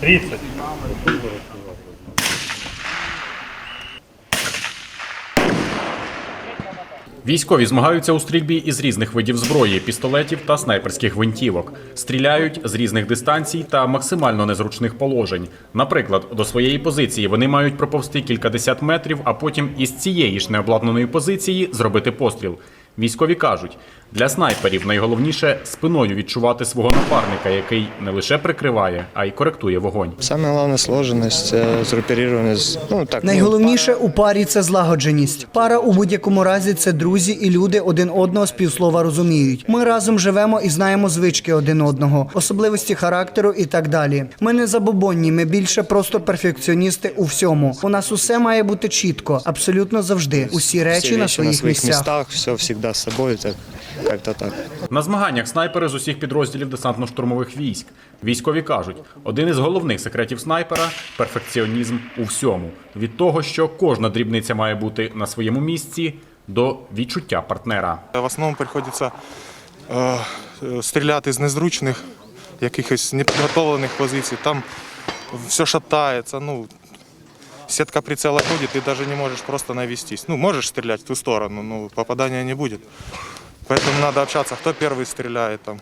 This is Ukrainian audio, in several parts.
30. Військові змагаються у стрільбі із різних видів зброї, пістолетів та снайперських гвинтівок. Стріляють з різних дистанцій та максимально незручних положень. Наприклад, до своєї позиції вони мають проповзти кількадесят метрів, а потім із цієї ж необладнаної позиції зробити постріл. Військові кажуть, для снайперів найголовніше спиною відчувати свого напарника, який не лише прикриває, а й коректує вогонь. Саме головне сложеність, згрупірованість. Ну так Найголовніше у парі це злагодженість. Пара у будь-якому разі це друзі, і люди один одного з півслова розуміють. Ми разом живемо і знаємо звички один одного, особливості характеру і так далі. Ми не забобонні, ми більше просто перфекціоністи у всьому. У нас усе має бути чітко, абсолютно завжди. Усі всі речі на своїх місцях. містах, все завжди з собою, так як-то так. На змаганнях снайпери з усіх підрозділів десантно-штурмових військ. Військові кажуть, один із головних секретів снайпера перфекціонізм у всьому. Від того, що кожна дрібниця має бути на своєму місці, до відчуття партнера. В основному приходиться е, стріляти з незручних, якихось непідготовлених позицій. Там все шатається. Ну, сетка прицела ходит, ты даже не можешь просто навестись. Ну, можешь стрелять в ту сторону, но попадания не будет. Поэтому надо общаться, кто первый стреляет там.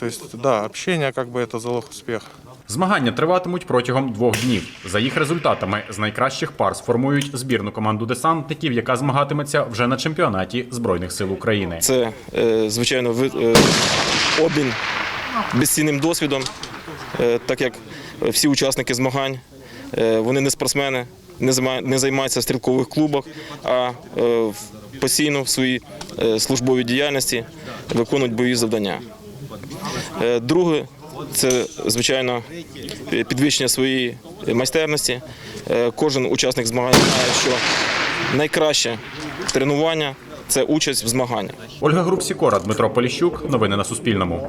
То есть, да, общение как бы это залог успеха. Змагання триватимуть протягом двох днів. За їх результатами з найкращих пар сформують збірну команду десантників, яка змагатиметься вже на чемпіонаті Збройних сил України. Це, е, звичайно, ви- е, обмін безцінним досвідом, е, так як всі учасники змагань, е, вони не спортсмени, не займа- не займаються в стрілкових клубах, а е, постійно в своїй е, службовій діяльності виконують бойові завдання. Е, Друге, це звичайно підвищення своєї майстерності. Е, Кожен учасник змагань знає, що найкраще тренування це участь в змаганнях. Ольга Групсікора, Дмитро Поліщук. Новини на Суспільному.